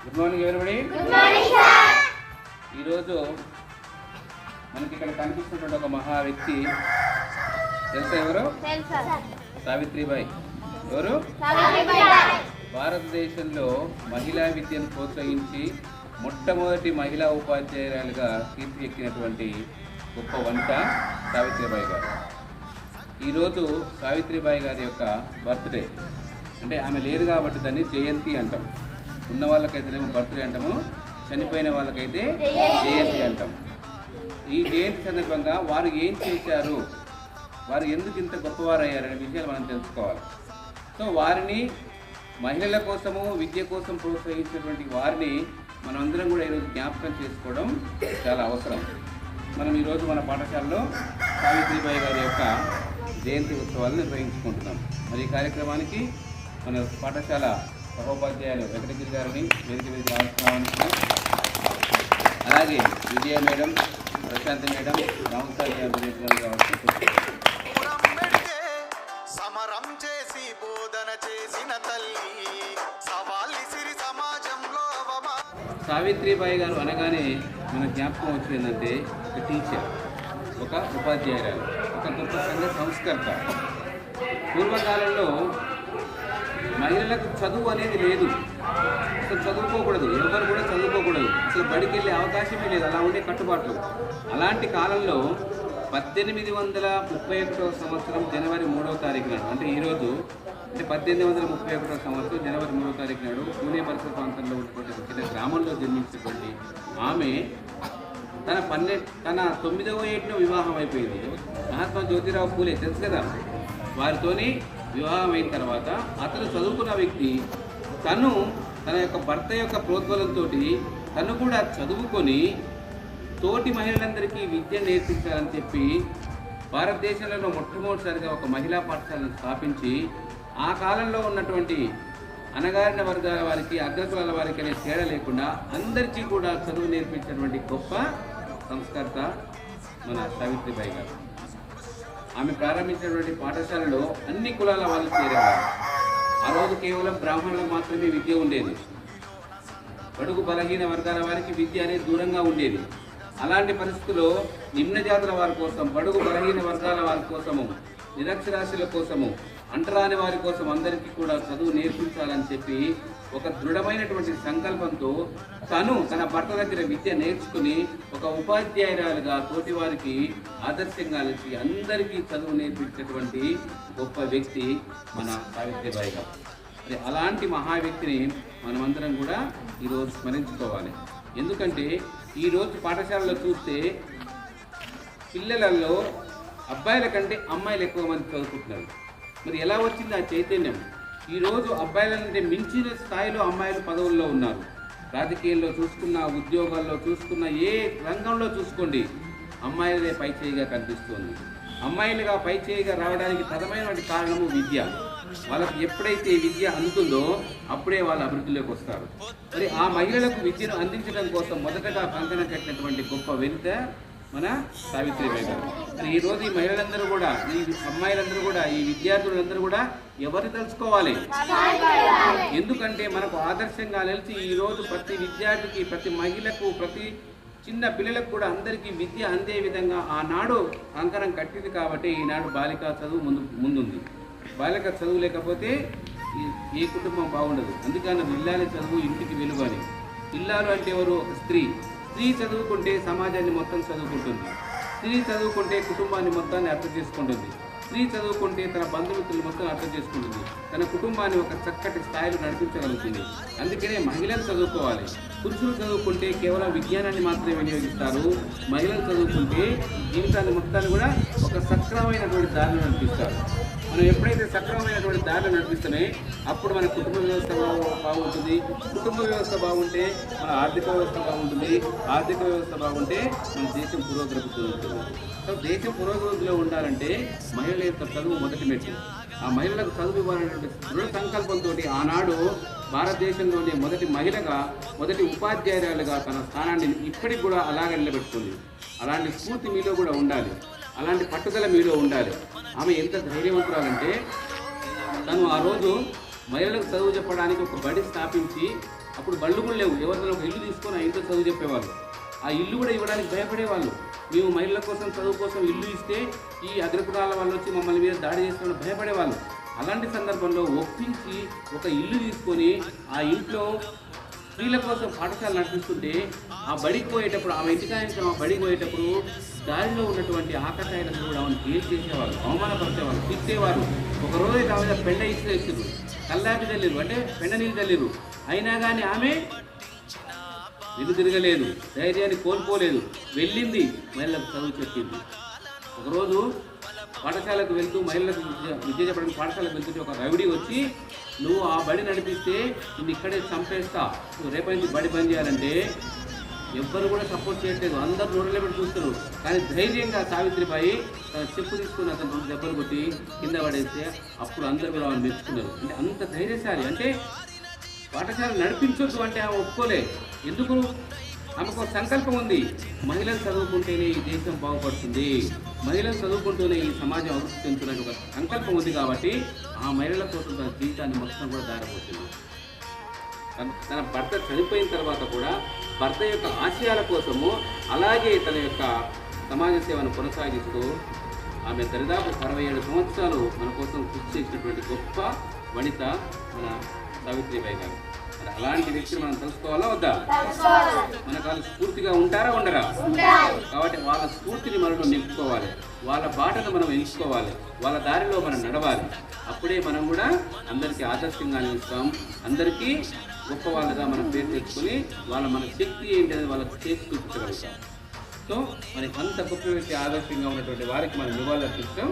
Good morning everybody ఈరోజు మనకి ఇక్కడ కనిపిస్తున్నటువంటి ఒక మహా వ్యక్తి తెలుసా ఎవరు? సావిత్రిబాయి. ఎవరు? భారతదేశంలో మహిళా విద్యను ప్రోత్సహించి మొట్టమొదటి మహిళా ఉపాధ్యాయురాలుగా కీర్తి ఎక్కినటువంటి గొప్ప వంట సావిత్రిబాయి గారు. ఈరోజు సావిత్రిబాయి గారి యొక్క బర్త్డే. అంటే ఆమె లేదు కాబట్టి దాన్ని జయంతి అంటాం. ఉన్న వాళ్ళకైతేనేమో బర్త్డే అంటాము. చనిపోయిన వాళ్ళకైతే జయంతి అంటాం ఈ జయంతి సందర్భంగా వారు ఏం చేశారు? వారు ఎందుకు ఇంత గొప్పవారు అయ్యారనే విషయాలు మనం తెలుసుకోవాలి. సో వారిని మహిళల కోసము విద్య కోసం ప్రోత్సహించినటువంటి వారిని మనమందరం కూడా ఈరోజు జ్ఞాపకం చేసుకోవడం చాలా అవసరం. మనం ఈరోజు మన పాఠశాలలో సావిత్రిబాయి గారి యొక్క జయంతి ఉత్సవాలను నిర్వహించుకుంటున్నాం. మరి ఈ కార్యక్రమానికి మన పాఠశాల సహోపాధ్యాయులు వెంకటగిరి గారిని వేదిక మీద రావాల్సిన అలాగే విజయ మేడం ప్రశాంత్ మేడం గారు వేదిక పూరమ్మెడితే సమరం చేసి బోధన చేసిన తల్లి సవాల్ సిరి సమాజంలో సావిత్రిబాయి గారు అనగానే మన జ్ఞాపకం వచ్చిందంటే ఒక టీచర్ ఒక ఉపాధ్యాయురాలు ఒక గొప్ప సంఘ సంస్కర్త. పూర్వకాలంలో మహిళలకు చదువు అనేది లేదు. అసలు చదువుకోకూడదు. ఎవరు కూడా చదువుకోకూడదు. అసలు బడికి వెళ్ళే అవకాశమే లేదు. అలా ఉండే కట్టుబాట్లు. అలాంటి కాలంలో పద్దెనిమిది వందల ముప్పై ఒకటో సంవత్సరం జనవరి మూడవ తారీఖు నాడు అంటే ఈరోజు అంటే పద్దెనిమిది వందల ముప్పై ఒకటో సంవత్సరం జనవరి మూడవ తారీఖు నాడు పూణే పరిసర ప్రాంతంలో ఉన్నటువంటి ఒక చిన్న గ్రామంలో జన్మించినటువంటి ఆమె తన పన్నె తన తొమ్మిదవ ఏటిలో వివాహం అయిపోయింది. మహాత్మా జ్యోతిరావు పూలే తెలుసు కదా? వారితోని వివాహం అయిన తర్వాత అతను చదువుకున్న వ్యక్తి తను తన యొక్క భర్త యొక్క ప్రోద్బలంతో తను కూడా చదువుకొని తోటి మహిళలందరికీ విద్య నేర్పించాలని చెప్పి భారతదేశంలో మొట్టమొదటిసారిగా ఒక మహిళా పాఠశాలను స్థాపించి ఆ కాలంలో ఉన్నటువంటి అనగారిన వర్గాల వారికి అగ్రకులాల వారికి అనే తేడా లేకుండా అందరికీ కూడా చదువు నేర్పించినటువంటి గొప్ప సంస్కర్త మన సావిత్రిబాయి గారు. ఆమె ప్రారంభించినటువంటి పాఠశాలలో అన్ని కులాల వాళ్ళు చేరేవారు. ఆ రోజు కేవలం బ్రాహ్మణులకు మాత్రమే విద్య ఉండేది. బడుగు బలహీన వర్గాల వారికి విద్య అనేది దూరంగా ఉండేది. అలాంటి పరిస్థితుల్లో నిమ్న జాతుల వారి కోసం బడుగు బలహీన వర్గాల వారి కోసము నిరక్షరాస్యుల కోసము అంటరాని వారి కోసం అందరికీ కూడా చదువు నేర్పించాలని చెప్పి ఒక దృఢమైనటువంటి సంకల్పంతో తను తన భర్త దగ్గర విద్య నేర్చుకుని ఒక ఉపాధ్యాయురాలుగా తోటి వారికి ఆదర్శంగా నిలిచి అందరికీ చదువు నేర్పించినటువంటి గొప్ప వ్యక్తి మన సావిత్రిబాయి గారు. మరి అలాంటి మహా వ్యక్తిని మనమందరం కూడా ఈరోజు స్మరించుకోవాలి. ఎందుకంటే ఈరోజు పాఠశాలలో చూస్తే పిల్లలలో అబ్బాయిల కంటే అమ్మాయిలు ఎక్కువ మంది చదువుకుంటున్నారు. మరి ఎలా వచ్చింది ఆ చైతన్యం? ఈరోజు అబ్బాయిలంటే మించిన స్థాయిలో అమ్మాయిలు పదవుల్లో ఉన్నారు. రాజకీయాల్లో చూసుకున్న ఉద్యోగాల్లో చూసుకున్న ఏ రంగంలో చూసుకోండి అమ్మాయిలదే పై చేయిగా కనిపిస్తుంది. అమ్మాయిలుగా పై చేయిగా రావడానికి ప్రధానమైనటువంటి కారణము విద్య. వాళ్ళకి ఎప్పుడైతే విద్య అందుతుందో అప్పుడే వాళ్ళు అభివృద్ధిలోకి వస్తారు. మరి ఆ మహిళలకు విద్యను అందించడం కోసం మొదటగా కంకణం కట్టినటువంటి గొప్ప వెనుక మన సావిత్రిబాయి గారు మరి ఈరోజు ఈ మహిళలందరూ కూడా ఈ అమ్మాయిలందరూ కూడా ఈ విద్యార్థులందరూ కూడా ఎవరిని తెలుసుకోవాలి ఎందుకంటే మనకు ఆదర్శంగా నిలిచి ఈ రోజు ప్రతి విద్యార్థికి ప్రతి మహిళకు ప్రతి చిన్న పిల్లలకు కూడా అందరికీ విద్య అందే విధంగా ఆనాడు అంకణం కట్టింది కాబట్టి ఈనాడు బాలిక చదువు ముందు ముందుంది. బాలిక చదువు లేకపోతే ఈ- ఏ కుటుంబం బాగుండదు. అందుకని ఇల్లాలి చదువు ఇంటికి వెలుగు అని ఇల్లాలు అంటే ఎవరు? స్త్రీ. స్త్రీ చదువుకుంటే సమాజాన్ని మొత్తం చదువుకుంటుంది. స్త్రీ చదువుకుంటే కుటుంబాన్ని మొత్తాన్ని అర్థం చేసుకుంటుంది. స్త్రీ చదువుకుంటే తన బంధుమిత్రులు మొత్తం అర్థం చేసుకుంటుంది. తన కుటుంబాన్ని ఒక చక్కటి స్థాయిలో నడిపించగలుగుతుంది. అందుకనే మహిళలు చదువుకోవాలి. పురుషులు చదువుకుంటే కేవలం విజ్ఞానాన్ని మాత్రమే వినియోగిస్తారు. మహిళలు చదువుకుంటే జీవితాన్ని మొత్తాన్ని కూడా ఒక సక్రమైనటువంటి దారిని నడిపిస్తారు. మనం ఎప్పుడైతే సక్రమమైనటువంటి దారిలో నడిపిస్తున్నాయి అప్పుడు మన కుటుంబ వ్యవస్థ బాగుంటుంది. కుటుంబ వ్యవస్థ బాగుంటే మన ఆర్థిక వ్యవస్థ బాగుంటుంది. ఆర్థిక వ్యవస్థ బాగుంటే మన దేశం పురోగతిలో ఉంటుంది. సో దేశం పురోగతిలో ఉండాలంటే మహిళల యొక్క చదువు మొదటి మెట్టు. ఆ మహిళలకు చదువు ఇవ్వాలనేటువంటి దృఢ సంకల్పంతో ఆనాడు భారతదేశంలోనే మొదటి మహిళగా మొదటి ఉపాధ్యాయురాలుగా తన స్థానాన్ని ఇప్పటికి కూడా అలాగే నిలబెట్టుకుంది. అలాంటి స్ఫూర్తి మీలో కూడా ఉండాలి. అలాంటి పట్టుదల మీలో ఉండాలి. ఆమె ఎంత ధైర్యవంతురాలంటే తను ఆ రోజు మహిళలకు చదువు చెప్పడానికి ఒక బడి స్థాపించి అప్పుడు బళ్ళు కూడా లేవు. ఎవరిదైనా ఒక ఇల్లు తీసుకొని ఆ ఇంట్లో చదువు చెప్పేవాళ్ళు. ఆ ఇల్లు కూడా ఇవ్వడానికి భయపడేవాళ్ళు. మేము మహిళల కోసం చదువు కోసం ఇల్లు ఇస్తే ఈ అగ్రకులాల వాళ్ళు వచ్చి మమ్మల్ని మీద దాడి చేస్తున్న భయపడేవాళ్ళు. అలాంటి సందర్భంలో ఒప్పించి ఒక ఇల్లు తీసుకొని ఆ ఇంట్లో స్త్రీల కోసం పాఠశాల నడిపిస్తుంటే ఆ బడికి పోయేటప్పుడు ఆమె ఇంటికాయనికి ఆ బడికి పోయేటప్పుడు దారిలో ఉన్నటువంటి ఆకతాయిలను కూడా ఆమెను గేల్ చేసేవారు అవమానపరిచేవారు తిట్టేవారు. ఒకరోజు అయితే ఆమె పెండ ఇసిరేసారు కల్లాపి తల్లిరు అంటే పెండ నీళ్ళు తల్లిరు అయినా కానీ ఆమె వెను తిరగలేదు. ధైర్యాన్ని కోల్పోలేదు. వెళ్ళింది. మహిళలకు చదువు చెప్పింది. ఒకరోజు పాఠశాలకు వెళ్తూ మహిళలకు విద్య చెప్పడానికి పాఠశాలకు వెళ్తుంటే ఒక రవిడి వచ్చి నువ్వు ఆ బడి నడిపిస్తే నిన్ను ఇక్కడే చంపేస్తా. నువ్వు రేపటి నుంచి బడి బంద్ చేయాలంటే ఎవ్వరు కూడా సపోర్ట్ చేయట్లేదు. అందరు రోడ్ల పెట్టి చూస్తారు కానీ ధైర్యంగా సావిత్రిబాయి తన చెప్పు తీసుకుని అతను రెండు దెబ్బలు కొట్టి కింద పడేస్తే అప్పుడు అందరు కూడా ఆమెను మెచ్చుకున్నారు. అంటే అంత ధైర్యశాలి. అంటే పాఠశాల నడిపించొద్దు అంటే ఆమె ఒప్పుకోలే. ఎందుకు? ఆమెకు సంకల్పం ఉంది. మహిళలు చదువుకుంటేనే ఈ దేశం బాగుపడుతుంది. మహిళలు చదువుకుంటూనే ఈ సమాజం అభివృద్ధి చెందుతున్న ఒక సంకల్పం ఉంది కాబట్టి ఆ మహిళల కోసం తన జీవితాన్ని మొత్తం కూడా దారపోతుంది తన భర్త చనిపోయిన తర్వాత కూడా భర్త యొక్క ఆశయాల కోసము అలాగే తన యొక్క సమాజ సేవను కొనసాగిస్తూ ఆమె దరిదాపు అరవై ఏడు సంవత్సరాలు మన కోసం కృషి చేసినటువంటి గొప్ప వనిత మన సావిత్రిబాయి గారు. మరి అలాంటి వ్యక్తిని మనం తెలుసుకోవాలా వద్దా? మన వాళ్ళు స్ఫూర్తిగా ఉంటారా ఉండరా? కాబట్టి వాళ్ళ స్ఫూర్తిని మనం నింపుకోవాలి. వాళ్ళ బాటను మనం ఎంచుకోవాలి. వాళ్ళ దారిలో మనం నడవాలి. అప్పుడే మనం కూడా అందరికీ ఆదర్శంగా నిలుస్తాం. అందరికీ గొప్పవాళ్ళుగా మనం పేరు తెచ్చుకొని వాళ్ళ మన శక్తి ఏంటి అనేది వాళ్ళకి చేసి చూపించగలుగుతాం సో మరి అంత గొప్ప వ్యక్తి ఆదర్శంగా ఉన్నటువంటి వారికి మనం నివాళులు అర్పించడం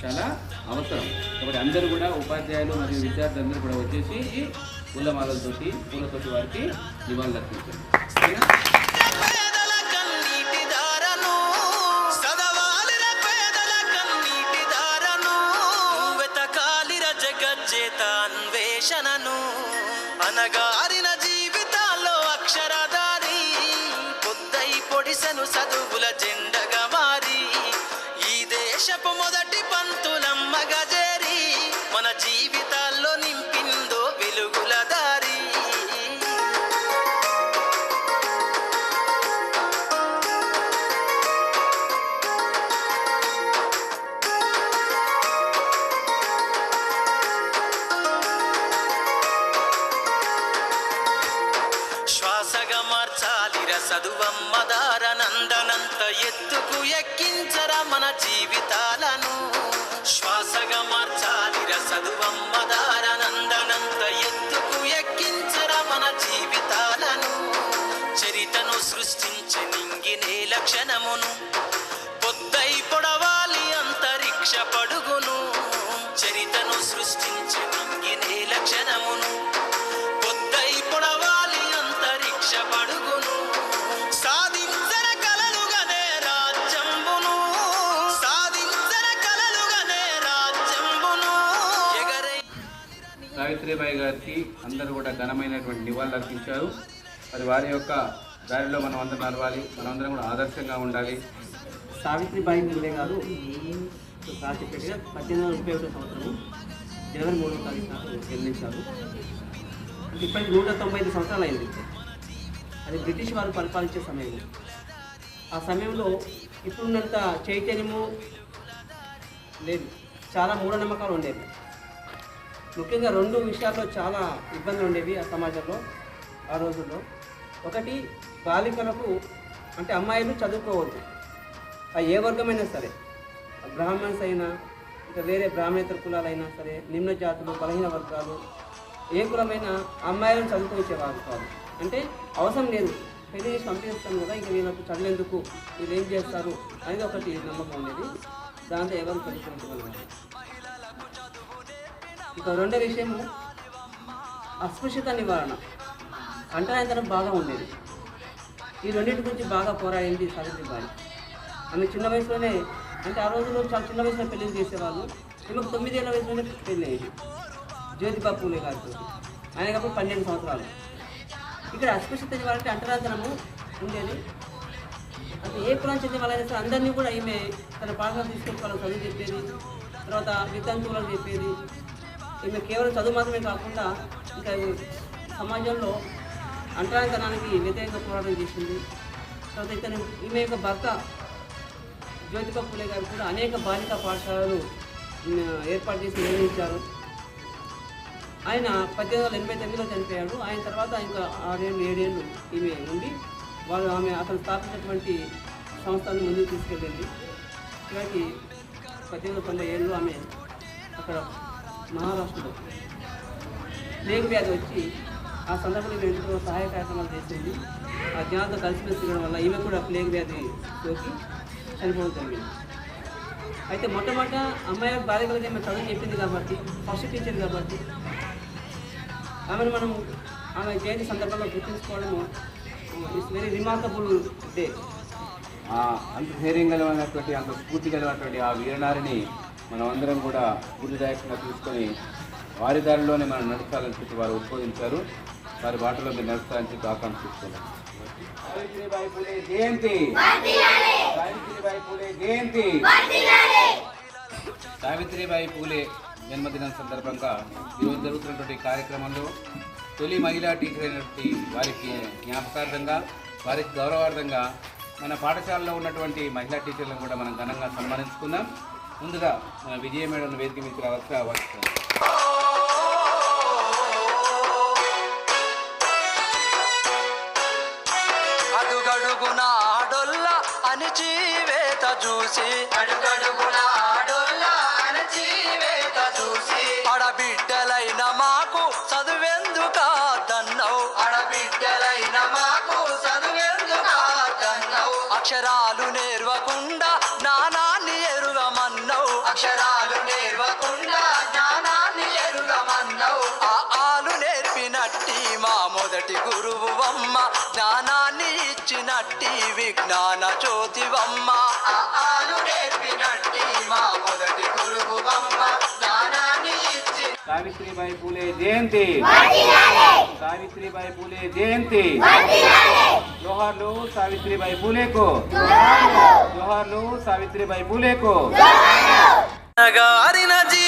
చాలా అవసరం. కాబట్టి అందరూ కూడా ఉపాధ్యాయులు మరియు విద్యార్థులందరూ కూడా వచ్చేసి పూలమాలలతోటి పూలతోటి వారికి నివాళులు అర్పించండి. ఓకేనా? అన్వేషణను. అనగారిన జీవితాల్లో అక్షరధారి పొద్దై పొడిసెను చదువుల జెండగా మారి ఈ దేశపు మొదటి పంతులమ్మగా చేరి మన జీవితాల్లో నింపి క్షణమును. పొద్దై పొడవాలి అంతరిక్ష పడుగును. చరితను సృష్టించే నేల లక్షణమును పొద్దై పొడవాలి అంతరిక్ష పడుగును. సాధించర కలలుగనే రాజ్యంబును. సాధించర కలలుగనే రాజ్యంబును. ఎగరై సావిత్రిబాయి గారికి అందరూ కూడా ఘనమైనటువంటి నివాళులు అర్పించారు. మరి వారి యొక్క దారిలో మనం అందరం నడవాలి. మనందరం కూడా ఆదర్శంగా ఉండాలి. సావిత్రిబాయి పూలే గారు రాజపేటగా పద్దెనిమిది వందల ముప్పై ఒకటో సంవత్సరం జనవరి మూడవ తారీఖు నాడు జన్మించారు. ఇప్పటికి నూట తొంభై ఐదు సంవత్సరాలు అయింది అది బ్రిటిష్ వారు పరిపాలించే సమయం. ఆ సమయంలో ఇప్పుడున్నంత చైతన్యము లేదు. చాలా మూఢనమ్మకాలు ఉండేవి. ముఖ్యంగా రెండు విషయాల్లో చాలా ఇబ్బందులు ఉండేవి ఆ సమాజంలో ఆ రోజుల్లో. ఒకటి బాలికలకు అంటే అమ్మాయిలు చదువుకోవద్దు. ఆ ఏ వర్గమైనా సరే. బ్రాహ్మణ్స్ అయినా ఇంకా వేరే బ్రాహ్మణేతర కులాలైనా సరే నిమ్న జాతులు బలహీన వర్గాలు ఏ కులమైనా అమ్మాయిలను చదువుకోవచ్చేవారు కాదు. అంటే అవసరం లేదు. పెళ్ళి చేసి పంపిస్తాను కదా ఇంకా వీళ్ళకు చదివేందుకు వీళ్ళు ఏం చేస్తారు అనేది ఒకటి నమ్మకం ఉండేది. దాంతో ఎవరు చదువుకుంటున్నారు ఇక రెండో విషయము అస్పృశ్యత నివారణ. అంటరాయంతరం బాగా ఉండేది. ఈ రెండింటి గురించి బాగా పోరాడింది సావిత్రిబాయి ఆమె చిన్న వయసులోనే అంటే ఆ రోజుల్లో చాలా చిన్న వయసులో పెళ్ళి చేసేవాళ్ళు. ఈమెకు తొమ్మిదేళ్ళ వయసులోనే పెళ్ళి అయ్యేది జ్యోతిబా పూలే గారితో ఆయనకప్పుడు పన్నెండు సంవత్సరాలు. ఇక్కడ అస్పృశ్యత వాళ్ళకి అంటరాధనము ఉండేది. అది ఏ కులం చెందిన వాళ్ళైనా సరే అందరినీ కూడా ఈమె తన పాఠశాల తీసుకొచ్చి వాళ్ళకి చదువు చెప్పేది. తర్వాత వితంతువులకు చెప్పేది. ఈమె కేవలం చదువు మాత్రమే కాకుండా ఇంకా సమాజంలో అంటరానితనానికి వ్యతిరేకంగా పోరాటం చేసింది. తర్వాత ఇతను ఈమె యొక్క భర్త జ్యోతిబా పూలే గారు కూడా అనేక బాలికా పాఠశాలలు ఏర్పాటు చేసి నిర్వహించారు ఆయన పద్దెనిమిది వందల ఎనభై తొమ్మిదిలో చనిపోయాడు. ఆయన తర్వాత ఇంకా ఆరేళ్ళు ఏడేళ్ళు ఈమె ఉండి వాళ్ళు ఆమె అతను స్థాపించినటువంటి సంస్థను ముందుకు తీసుకెళ్ళింది. చివరికి పద్దెనిమిది వందల తొంభై ఏళ్ళు ఆమె అక్కడ మహారాష్ట్రలో ప్లేగ్ వ్యాధి వచ్చి ఆ సందర్భంలో ఈమె ఎంతో సహాయ కార్యక్రమాలు చేసింది. ఆ జనాలతో కలిసిమెలిసి తిరగడం వల్ల ఈమె కూడా ప్లేగ్ వ్యాధి సోకి చనిపోవడం జరిగింది. అయితే మొట్టమొదట అమ్మాయి బాలికలకు ఈమె చదువు చెప్పింది కాబట్టి ఫస్ట్ టీచర్ కాబట్టి ఆమెను మనం ఆమె జయంతి సందర్భంలో గుర్తించుకోవడము ఇట్స్ వెరీ రిమార్కబుల్ డే అంత ధైర్యం కలిగినటువంటి అంత స్ఫూర్తి కలిగినటువంటి ఆ వీరనారిని మనం అందరం కూడా స్ఫూర్తిదాయకంగా తీసుకొని వారి దారిలోనే మనం నడచాలని చెప్పి వారు ఉద్బోధించారు. వారి బాటలో మీరు నడుస్తారని చెప్పి ఆకాంక్షిస్తున్నాం సావిత్రిబాయి పూలే జయంతి సావిత్రిబాయి పూలే జయంతి. సావిత్రిబాయి పూలే జన్మదినం సందర్భంగా ఈరోజు జరుగుతున్నటువంటి కార్యక్రమంలో తొలి మహిళా టీచర్ అయినటువంటి వారికి జ్ఞాపకార్థంగా వారికి గౌరవార్థంగా మన పాఠశాలలో ఉన్నటువంటి మహిళా టీచర్లను కూడా మనం ఘనంగా సన్మానించుకుందాం. ముందుగా మన విజయ మేడం వేదిక మీద రావాల్సిన అని జీవేత చూసి. అడుగడుగున ఆడొల్ల అని చూసి అడబిడ్డలైన మాకు చదువెందు చదువెందుకాదన్నవు అడబిడ్డలైన మాకు చదువెందు చదువెందుకాదన్నవు అక్షరాలు నేర్వకుండా జ్ఞానాన్ని ఎరుగమన్నవు అక్షరాలు నేర్వకుండా జ్ఞానాన్ని ఎరుగమన్నవు. ఆ ఆలు నేర్పినట్టి మా మొదటి గురువు అమ్మ జ్ఞానాన్ని ఇచ్చినట్టి విజ్ఞాన జ్యోతివమ్మ. సావిత్రిబాయి పూలే జయంతి. సావిత్రిబాయి పూలే జయంతి. జోహార్లు సావిత్రిబాయి పూలేకు. జోహార్లు సావిత్రిబాయి పూలేకు. గారిన జీవితాల్లో